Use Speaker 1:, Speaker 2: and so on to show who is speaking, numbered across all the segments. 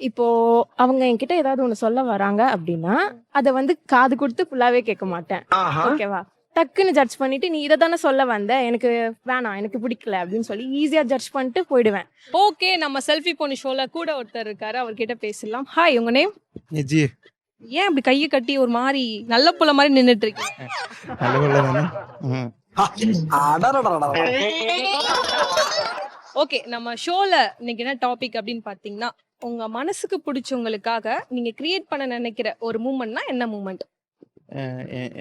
Speaker 1: இப்போ அவங்க என்கிட்ட ஏதாவது ஒண்ணு சொல்ல வராங்க அப்படின்னா அத வந்து காது கொடுத்து ஃபுல்லாவே கேட்க மாட்டேன். ஓகேவா டக்குன்னு ஜட்ஜ் பண்ணிட்டு நீ இதை தானே சொல்ல வந்த? எனக்கு வேணாம் எனக்கு பிடிக்கல அப்படின்னு சொல்லி ஈஸியா ஜட்ஜ் பண்ணிட்டு போயிடுவேன்.
Speaker 2: ஓகே நம்ம செல்ஃபி பொண்ணு ஷோல கூட ஒருத்தர் இருக்காரு அவர்கிட்ட பேசலாம். ஹாய் உங்க நேம் ஏன் இப்படி கையை கட்டி ஒரு மாதிரி நல்ல புள்ள மாதிரி நின்னுட்டு இருக்கீங்க?
Speaker 3: நல்ல தானே? ம்.
Speaker 2: ஓகே நம்ம ஷோல இன்னைக்கு என்ன டாபிக் அப்படின்னு பாத்தீங்கன்னா உங்க மனசுக்கு பிடிச்சவங்களுக்காக நீங்க கிரியேட் பண்ண நினைக்கிற ஒரு மூமெண்ட்னா என்ன மூமெண்ட்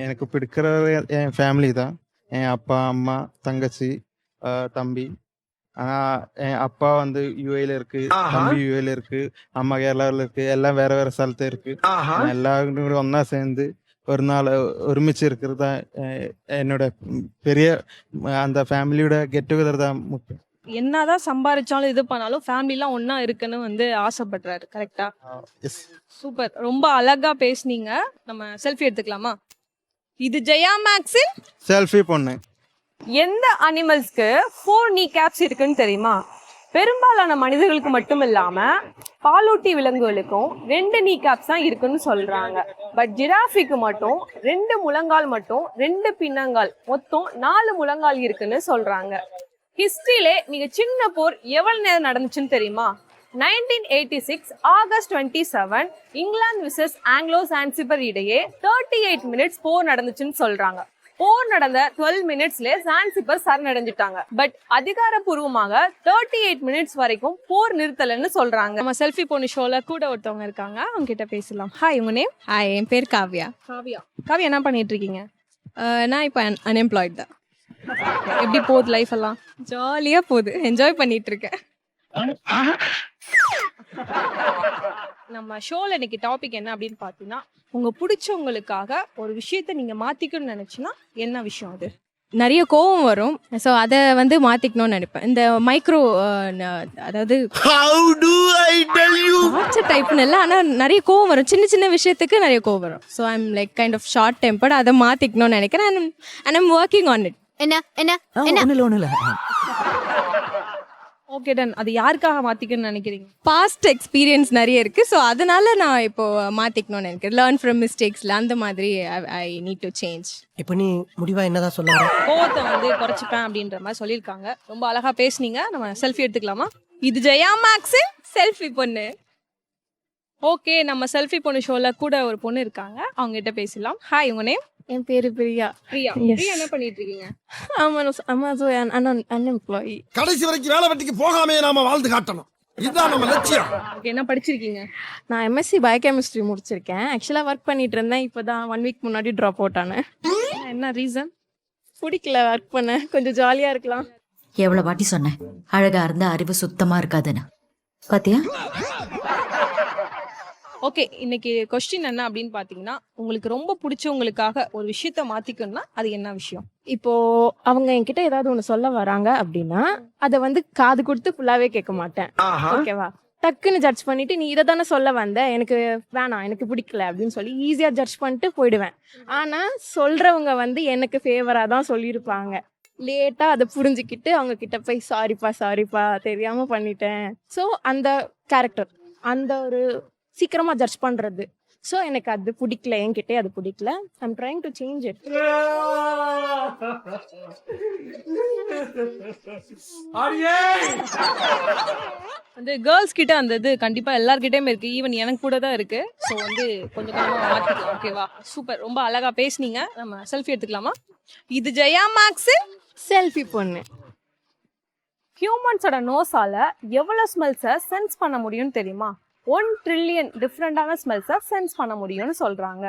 Speaker 3: எனக்கு பிடிக்கிறது என் ஃபேமிலி தான். என் அப்பா அம்மா தங்கச்சி தம்பி. ஆனா என் அப்பா வந்து யூஏல இருக்கு தம்பி யூஏல இருக்கு அம்மா கேரளாவில் இருக்கு எல்லாம் வேற வேற ஸ்தலத்துல இருக்கு. எல்லாரும் கூட ஒண்ணா சேர்ந்து ஒரு நாள் ஒருமிச்சு இருக்கிறது தான் என்னோட பெரிய அந்த ஃபேமிலியோட கெட் டுகெதர் தான் முக்கியம்.
Speaker 2: என்னதான் சம்பாரிச்சாலும் இது பண்ணாலும் ஃபேமிலிலாம் ஒண்ணா இருக்குன்னு வந்து ஆசைப்படுறாரு கரெக்டா
Speaker 3: எஸ்
Speaker 2: சூப்பர் ரொம்ப அழகா பேசுனீங்க. நம்ம செல்ஃபி எடுத்துக்கலாமா? இது ஜெயா மேக்ஸின்
Speaker 3: செல்ஃபி பொண்ணு.
Speaker 4: எந்த அனிமல்ஸ்க்கு ஃபோர் நீ கேப்ஸ் இருக்குன்னு தெரியுமா? பெரும்பாலான மனிதர்களுக்கு மட்டும் இல்லாம பாலூட்டி விலங்குகளுக்கும் ரெண்டு நீ கேப்ஸ் தான் இருக்குன்னு சொல்றாங்க. பட் ஜிராஃபிக்கு மட்டும் ரெண்டு முழங்கால் மட்டும் ரெண்டு பின்னங்கால் மொத்தம் நாலு முழங்கால் இருக்குன்னு சொல்றாங்க. ஹிஸ்டரியிலே மிக சின்ன போர் எவ்வளவு நேரம் நடந்துச்சுன்னு தெரியுமா? Nineteen eighty six August twenty seven England versus Anglo Zanzibar இடையே தேர்ட்டி எயிட் மினிட்ஸ் போர் நடந்துச்சுன்னு சொல்றாங்க. போர் நடந்த டுவெல் மினிட்ஸ்ல சான்சிபர் சரணடைஞ்சிட்டாங்க. பட் அதிகாரப்பூர்வமாக தேர்ட்டி எயிட் மினிட்ஸ் வரைக்கும் போர் நிறுத்தலன்னு சொல்றாங்க.
Speaker 2: நம்ம செல்ஃபி பொண்ணு ஷோல கூட ஒருத்தவங்க இருக்காங்க. அவங்க கிட்ட பேசலாம். ஹாய் உங்க நேம்
Speaker 5: ஹாய் என் பேர் காவ்யா.
Speaker 2: காவியா. காவியா என்ன பண்ணிட்டு இருக்கீங்க?
Speaker 5: நான் இப்போ அன்எம்ப்ளாய்ட் தான்.
Speaker 2: எப்படி போகுது லைஃப் எல்லாம்?
Speaker 5: ஜாலியாக போகுது. என்ஜாய் பண்ணிட்டு இருக்கேன்.
Speaker 2: நம்ம ஷோல இன்னைக்கு டாபிக் என்ன அப்படின்னு பார்த்தீங்கன்னா உங்க பிடிச்சவங்களுக்காக ஒரு விஷயத்த நீங்க மாத்திக்கணும்னு நினைச்சுன்னா என்ன விஷயம் அது?
Speaker 5: நிறைய கோவம் வரும். ஸோ அதை வந்து மாற்றிக்கணும்னு நினைப்பேன். இந்த மைக்ரோ அதாவது டைப்னு இல்லை ஆனால் நிறைய கோவம் வரும். சின்ன சின்ன விஷயத்துக்கு நிறைய கோவம் வரும். So I'm like kind of short tempered அதை மாற்றிக்கணும்னு நினைக்கிறேன். And I'm working on it
Speaker 6: என்ன என்ன
Speaker 7: ஒன்றும் இல்லை
Speaker 2: ஓகே டன் அது யாருக்காக மாத்திக்கணும்னு நினைக்கிறீங்க?
Speaker 5: பாஸ்ட் எக்ஸ்பீரியன்ஸ் நிறைய இருக்கு. ஸோ அதனால நான் இப்போ மாற்றிக்கணும்னு நினைக்கிறேன். லேர்ன் ஃப்ரம் மிஸ்டேக்ஸில் அந்த மாதிரி ஐ நீட் டு சேஞ்ச்
Speaker 7: இப்போ நீ முடிவா என்னதான் சொல்ல
Speaker 2: கோவத்தை வந்து குறைச்சிப்பேன் அப்படின்ற மாதிரி சொல்லியிருக்காங்க. ரொம்ப அழகா பேசுனீங்க. நம்ம செல்ஃபி எடுத்துக்கலாமா? இது ஜெயா மேக்ஸின்
Speaker 5: செல்ஃபி பொண்ணு.
Speaker 2: ஓகே நம்ம செல்ஃபி பொண்ணு ஷோல கூட ஒரு பொண்ணு இருக்காங்க. அவங்க கிட்ட பேசலாம் ஹாய் உங்க நேம்
Speaker 1: என் பேரு பிரியா.
Speaker 2: பிரியா. பிரியா என்ன பண்ணிட்டு இருக்கீங்க
Speaker 1: ஆமா ஆமா ஸோ அன்எம்ப்ளாயி
Speaker 8: கடைசி வரைக்கும் வேலை வெட்டிக்கு போகாமே நாம வாழ்ந்து காட்டணும். இதுதான் நம்ம லட்சியம்.
Speaker 2: ஓகே என்ன படிச்சிருக்கீங்க?
Speaker 1: நான் எம்எஸ்சி பயோகெமிஸ்ட்ரி முடிச்சிருக்கேன். ஆக்சுவலாக ஒர்க் பண்ணிட்டு இருந்தேன். இப்போ தான் ஒன் வீக் முன்னாடி ட்ராப் அவுட் ஆனேன்.
Speaker 2: என்ன ரீசன்
Speaker 1: பிடிக்கல ஒர்க் பண்ண. கொஞ்சம் ஜாலியாக இருக்கலாம்.
Speaker 6: எவ்வளவு வாட்டி சொன்னேன். அழகா இருந்தா அறிவு சுத்தமா இருக்காதுன்னு. பாத்தியா?
Speaker 2: ஓகே இன்னைக்கு கொஸ்டின் என்ன அப்படின்னு பாத்தீங்கன்னா உங்களுக்கு ரொம்ப பிடிச்சவங்களுக்காக ஒரு விஷயத்த மாத்திக்கணும்னா அது என்ன விஷயம்?
Speaker 1: இப்போ அவங்க என்கிட்ட ஏதாவது ஒன்று சொல்ல வராங்க அப்படின்னா அதை வந்து காது கொடுத்து ஃபுல்லாவே கேட்க மாட்டேன். ஓகேவா டக்குன்னு ஜட்ஜ் பண்ணிட்டு நீ இதை தானே சொல்ல வந்த? எனக்கு வேணாம் எனக்கு பிடிக்கல அப்படின்னு சொல்லி ஈஸியாக ஜட்ஜ் பண்ணிட்டு போயிடுவேன். ஆனால் சொல்றவங்க வந்து எனக்கு ஃபேவராக தான் சொல்லியிருப்பாங்க. லேட்டாக அதை புரிஞ்சுக்கிட்டு அவங்க கிட்ட போய் சாரிப்பா சாரிப்பா தெரியாம பண்ணிட்டேன். ஸோ அந்த கேரக்டர் அந்த ஒரு சீக்கிரமா ஜட்ஜ் பண்றது. ஸோ எனக்கு அது பிடிக்கல. என்கிட்டே அது பிடிக்கல. I'm trying to change it
Speaker 2: வந்து கேர்ள்ஸ் கிட்ட அந்த இது கண்டிப்பா எல்லார்கிட்டயும் இருக்கு. ஈவன் எனக்கு கூட தான் இருக்கு. ஸோ வந்து கொஞ்சம் கொஞ்சமா மாத்திக்கலாம். ஓகேவா சூப்பர் ரொம்ப அழகா பேசுனீங்க. நம்ம செல்ஃபி எடுத்துக்கலாமா? இது ஜெயா மேக்ஸின்
Speaker 1: செல்ஃபி பொண்ணு.
Speaker 4: ஹியூமன்ஸோட நோஸால எவ்வளவு ஸ்மெல்ஸை சென்ஸ் பண்ண முடியும்னு தெரியுமா? ஒன் ட்ரில்லியன் டிஃப்ரெண்டான ஸ்மெல்ஸை சென்ஸ் பண்ண முடியும்னு சொல்றாங்க.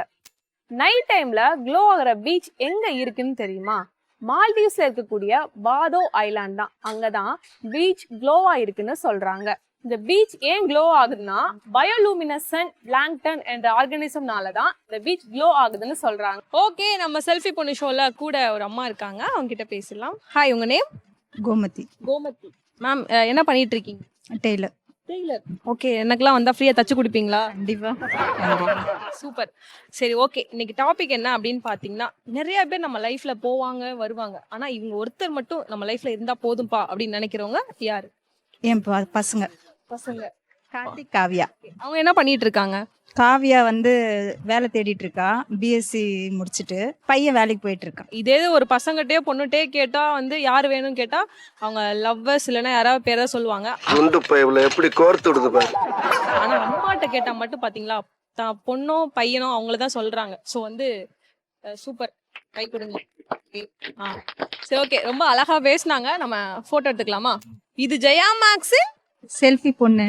Speaker 4: நைட் டைம்ல க்ளோ ஆகிற பீச் எங்க இருக்குன்னு தெரியுமா? மால்தீவ்ஸ்ல இருக்கக்கூடிய பாதோ ஐலாண்ட் தான். அங்கதான் பீச் க்ளோவா இருக்குன்னு சொல்றாங்க. இந்த பீச் ஏன் க்ளோ ஆகுதுன்னா பயோலூமினசன்ட் பிளாங்டன் என்ற ஆர்கானிசம்னால தான் இந்த பீச் க்ளோ ஆகுதுன்னு சொல்றாங்க.
Speaker 2: ஓகே நம்ம செல்ஃபி பொண்ணு ஷோல கூட ஒரு அம்மா இருக்காங்க. அவங்க கிட்ட பேசலாம். ஹாய் உங்க நேம்
Speaker 5: கோமதி.
Speaker 2: கோமதி. மேம் என்ன பண்ணிட்டு இருக்கீங்க?
Speaker 5: டெய்லர்
Speaker 2: டெய்லர் ஓகே எனக்கெல்லாம் வந்தா ஃப்ரீயா தச்சு கொடுப்பீங்களா?
Speaker 5: கண்டிப்பாக
Speaker 2: சூப்பர் சரி ஓகே இன்னைக்கு டாபிக் என்ன அப்படின்னு பாத்தீங்கன்னா நிறைய பேர் நம்ம லைஃப்ல போவாங்க வருவாங்க. ஆனா இவங்க ஒருத்தர் மட்டும் நம்ம லைஃப்ல இருந்தா போதும்பா அப்படின்னு நினைக்கிறவங்க யாரு?
Speaker 9: என் பசங்க.
Speaker 2: பசங்க.
Speaker 9: கார்த்திக் காவியா.
Speaker 2: அவங்க என்ன பண்ணிட்டு இருக்காங்க?
Speaker 9: காவியா வந்து வேலை தேடிட்டு இருக்கா பிஎஸ்சி முடிச்சிட்டு பையன் வேலைக்கு போயிட்டு இருக்கான்
Speaker 2: இதே ஒரு பசங்கட்டே பொண்ணுட்டே கேட்டா வந்து யார் வேணும்னு கேட்டா அவங்க லவ்வர்ஸ் இல்லைன்னா யாராவது பேரை சொல்லுவாங்க.
Speaker 8: குண்டு பைப்ல எப்படி கோர்த்து விடுது பாரு.
Speaker 2: ஆனா அம்மாட்ட கேட்டா மட்டும் பாத்தீங்களா தான் பொண்ணோ பையனோ அவங்கள தான் சொல்றாங்க. ஸோ வந்து சூப்பர் கை கொடுங்க. Okay. ஆ. சரி ஓகே ரொம்ப அழகா பேசுனாங்க. நம்ம போட்டோ எடுத்துக்கலாமா? இது ஜெயா மேக்ஸ்
Speaker 9: செல்ஃபி பொண்ணு.